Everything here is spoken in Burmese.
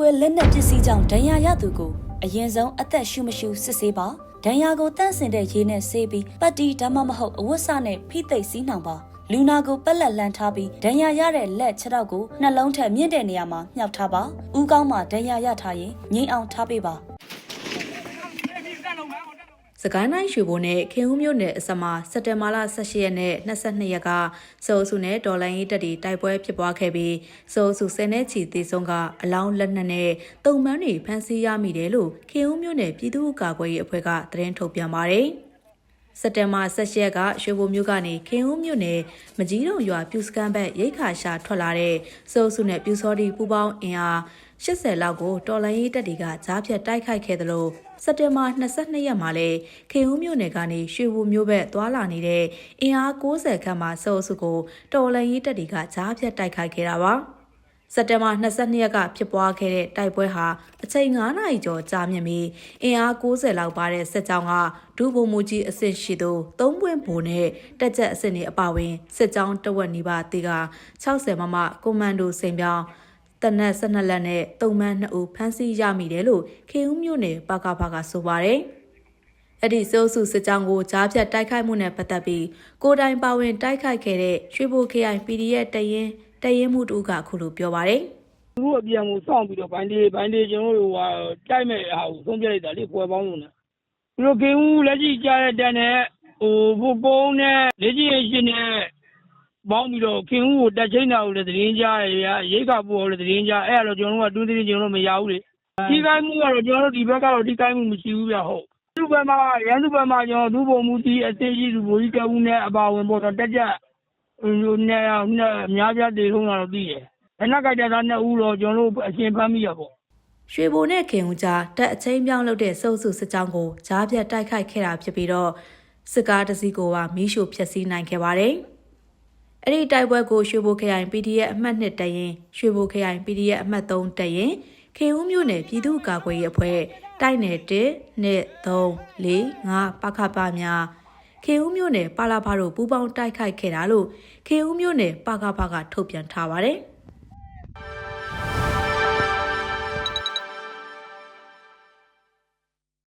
ကွဲလက်နက်ပစ္စည်းကြောင့်ဒဏ်ရာရသူကိုအရင်ဆုံးအသက်ရှူမရှူစစ်ဆေးပါဒဏ်ရာကိုတန့်စင်တဲ့ရေနဲ့ဆေးပြီးပတ်တီဒါမှမဟုတ်အဝတ်စနဲ့ဖိသိပ်စီးနှောင်ပါလူနာကိုပက်လက်လန်ထားပြီးဒဏ်ရာရတဲ့လက်ခြေထောက်ကိုနှလုံးထက်မြင့်တဲ့နေရာမှာမြှောက်ထားပါဥကောင်းမှာဒဏ်ရာရထားရင်ငိမ့်အောင်ထားပေးပါ စကိုင်းတိုင်းရွှေဘိုနဲ့ခင်ဦးမြို့နယ်အစမှာစက်တင်ဘာလ18ရက်နဲ့22ရက်ကစိုးစုနဲ့ဒေါ်လာရေးတက်တီတိုက်ပွဲဖြစ်ပွားခဲ့ပြီးစိုးစုဆယ်နဲ့ချီသေဆုံးကအလောင်းလက်နက်နဲ့တုံမန်းတွေဖမ်းဆီးရမိတယ်လို့ခင်ဦးမြို့နယ်ပြည်သူ့ကာကွယ်ရေးအဖွဲ့ကသတင်းထုတ်ပြန်ပါတယ်။ စက်တင်ဘာ16ရက်ကရွှေဘိုမြို့ကနေခင်ဦးမြို့နယ်မကြီးတုံရွာပြူစကန်ဘက်ရိတ်ခါရှာထွက်လာတဲ့စိုးစုနဲ့ပြူစောတီပူပေါင်းအင်အား80လောက်ကိုတော်လိုင်းရေးတပ်တွေကကြားဖြတ်တိုက်ခိုက်ခဲ့တယ်လို့စက်တင်ဘာ22ရက်မှာလဲခေဦးမြို့နယ်ကနေရွှေဘူမြို့ဘက်သွာလာနေတဲ့အင်အား60ခန့်မှစောစုကိုတော်လိုင်းရေးတပ်တွေကကြားဖြတ်တိုက်ခိုက်ခဲ့တာပါ စက်တင်ဘာ22ရက်ကဖြစ်ပွားခဲ့တဲ့တိုက်ပွဲဟာအချိန်9နာရီကျော်ကြာမြင့်ပြီးအင်အား60လောက်ပါတဲ့စစ်ကြောင်းကဒုဗိုလ်မှူးကြီးအဆင့်ရှိသူ၃ပွင့်ဘိုနဲ့တက်ကြက်အဆင့်တွေအပါအဝင်စစ်ကြောင်းတဝက်နီးပါးတေက60မမကွန်မန်ဒိုစိန်ပြောင်းတနက်12လက်နဲ့တုံမန်း2ဦးဖမ်းဆီးရမိတယ်လို့ခေဦးမြို့နယ်ပကဖကဆိုပါတယ်။အဲ့ဒီစိုးစုစစ်ကြောင်းကိုကြားဖြတ်တိုက်ခိုက်မှုနဲ့ပတ်သက်ပြီးကိုတိုင်ပါဝင်တိုက်ခိုက်ခဲ့တဲ့ရွှေဘို KI PDF တရင် တရင်မှုတူကအခုလိုပြောပါတယ်။သူတို့အပြန်ကိုစောင့်ပြီးတော့ဘိုင်းလေးဘိုင်းလေးကျွန်တော်တို့ဟိုတိုက်မဲ့ဟာကိုသုံးပြလိုက်တာလေပွဲပေါင်းလို့နဲ့သူတို့ကင်းဦးလက်ရှိကြားတဲ့တက်နဲ့ဟိုဘုတ်ကုန်းနဲ့လက်ရှိအရှင်နဲ့ပေါင်းပြီးတော့ကင်းဦးကိုတက်ချင်းတာကိုလည်းသတင်းကြားရရရိတ်ခါပို့ကိုလည်းသတင်းကြားအဲ့ဒါတော့ကျွန်တော်တို့ကတွင်းသတင်းကျွန်တော်တို့မရဘူးလေဒီကိုင်းမှုကတော့ကျွန်တော်တို့ဒီဘက်ကတော့ဒီကိုင်းမှုမရှိဘူးဗျဟုတ်သူ့ဘက်မှာရန်သူဘက်မှာကျွန်တော်သူ့ဘုံမူတီအသေးကြီးသူဘိုးကြီးကဦးနဲ့အပါဝင်ပေါ့တော့တက်ကြ ဟိုနဲ့အများပြားတည်ဆုံးတာတော့သိတယ်ဘယ်နှက်ကကြတာနှစ်ဦးတော့ကျွန်တော်တို့အရှင်ဖမ်းမိရပေါ့ရွှေဘိုနဲ့ခင်ဦးကြားတက်အချင်းပြောင်းလုပ်တဲ့စုပ်စုစစ်ကြောင်းကိုကြားပြတ်တိုက်ခိုက်ခဲ့တာဖြစ်ပြီးတော့စစ်ကားတစ်စီးကိုပါမီးရှို့ဖျက်ဆီးနိုင်ခဲ့ပါတယ်။အဲ့ဒီတိုက်ပွဲကိုရွှေဘိုခရိုင် PDF အမှတ်1တရင်ရွှေဘိုခရိုင် PDF အမှတ်3တရင်ခင်ဦးမြို့နယ်ပြည်သူ့ကာကွယ်ရေးအဖွဲ့တိုက်နယ်1 2 3 4 5ပခပများ ခေဦးမြို့နယ်ပါလာဖာတို့ပူးပေါင်းတိုက်ခိုက်ခဲ့တာလို့ခေဦးမြို့နယ်ပကဖကထုတ်ပြန်ထားပါတယ်။